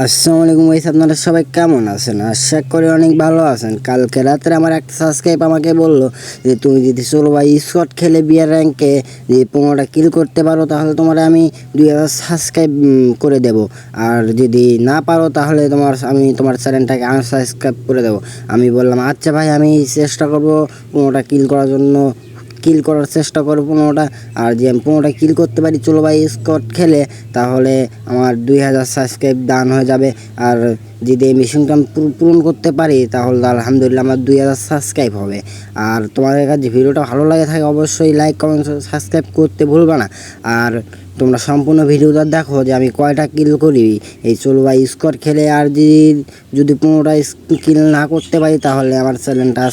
আসসালামু আলাইকুম ভাই, আপনারা সবাই কেমন আছেন? আশা করি অনেক ভালো আছেন। কালকে রাত্রে আমার একটা সাবস্ক্রাইব আমাকে বলল যে, তুমি যদি ষোলো ভাই স্কট খেলে বিয়ার র্যাঙ্কে যে পনেরোটা কিল করতে পারো, তাহলে তোমার আমি দুই হাজার সাবস্ক্রাইব করে দেব। আর যদি না পারো, তাহলে তোমার, আমি তোমার চ্যানেলটাকে আনসাবস্ক্রাইব করে দেবো। আমি বললাম আচ্ছা ভাই, আমি চেষ্টা করব পনেরোটা কিল করার জন্য কিল করার চেষ্টা করব পনেরোটা আর যে আমি পনেরোটা কিল করতে পারি, চলো ভাই স্কট খেলে, তাহলে আমার দুই হাজার সাবস্ক্রাইব দান হয়ে যাবে। আর যদি এই মিশনটা আমি পূরণ করতে পারি, তাহলে আলহামদুলিল্লাহ আমার দুই হাজার সাবস্ক্রাইব হবে। আর তোমাদের কাছে ভিডিওটা ভালো লাগে থাকে, অবশ্যই লাইক কমেন্ট সাবস্ক্রাইব করতে ভুলবে না। আর তোমরা সম্পূর্ণ ভিডিওটা দেখো যে আমি কয়টা কিল করি। এই চলো ভাই স্কট খেলে আর যদি যদি পনেরোটা কিল না করতে পারি, তাহলে আমার চ্যানেলটা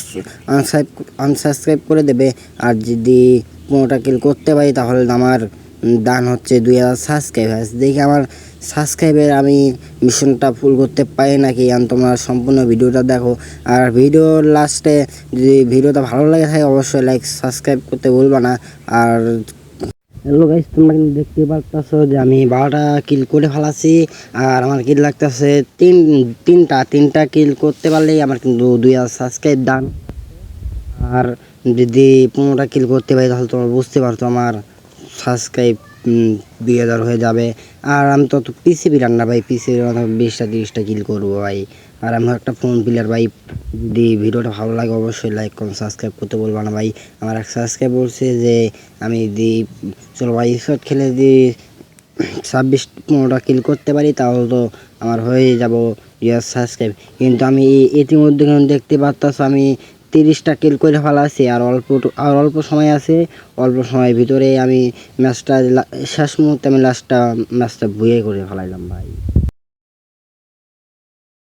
আনসাইব আনসাবস্ক্রাইব করে দেবে। আর যদি পনেরোটা কিল করতে পারি, তাহলে আমার দান হচ্ছে দুই হাজার সাবস্ক্রাইব দেখি আমার সাবস্ক্রাইবের আমি মিশনটা ফুল করতে পারি নাকি? আর তোমরা সম্পূর্ণ ভিডিওটা দেখো। আর ভিডিওর লাস্টে যদি ভিডিওটা ভালো লাগে থাকে, অবশ্যই লাইক সাবস্ক্রাইব করতে ভুলবা না। আর হ্যালো গাইস তোমরা কিন্তু দেখতে পাচ্ছ যে আমি বারোটা কিল করে ফেলাছি। আর আমার কিল লাগতেছে তিন, তিনটা তিনটা কিল করতে পারলেই আমার কিন্তু দুই হাজার সাবস্ক্রাইব দান। আর যদি পনেরোটা কিল করতে পারি, তাহলে তোমরা বুঝতে পারতো আমার সাবস্ক্রাইব দুই হাজার হয়ে যাবে। আর আমি তো পিসি প্লেয়ার না ভাই পিসি বিশটা, তিরিশটা কিল করব ভাই। আর আমি একটা ফোন প্লেয়ার ভাই যদি ভিডিওটা ভালো লাগে অবশ্যই লাইক করুন সাবস্ক্রাইব করতে বলব না ভাই। আমার এক সাবস্ক্রাইব বলছে যে, আমি যদি চলো ভাই শট খেলে যদি ছাব্বিশ পনেরোটা কিল করতে পারি, তাহলে তো আমার হয়ে যাব। ইয়ার সাবস্ক্রাইব কিন্তু আমি ইতিমধ্যে দেখতে পারতাম আমি তিরিশটা কিল করে ফেলাছি আর অল্প আর অল্প সময় আছে, অল্প সময়ের ভিতরে আমি ম্যাচটা শেষ মুহূর্তে আমি লাস্টটা ম্যাচটা বইয়ে করে ফেলাইলাম ভাই।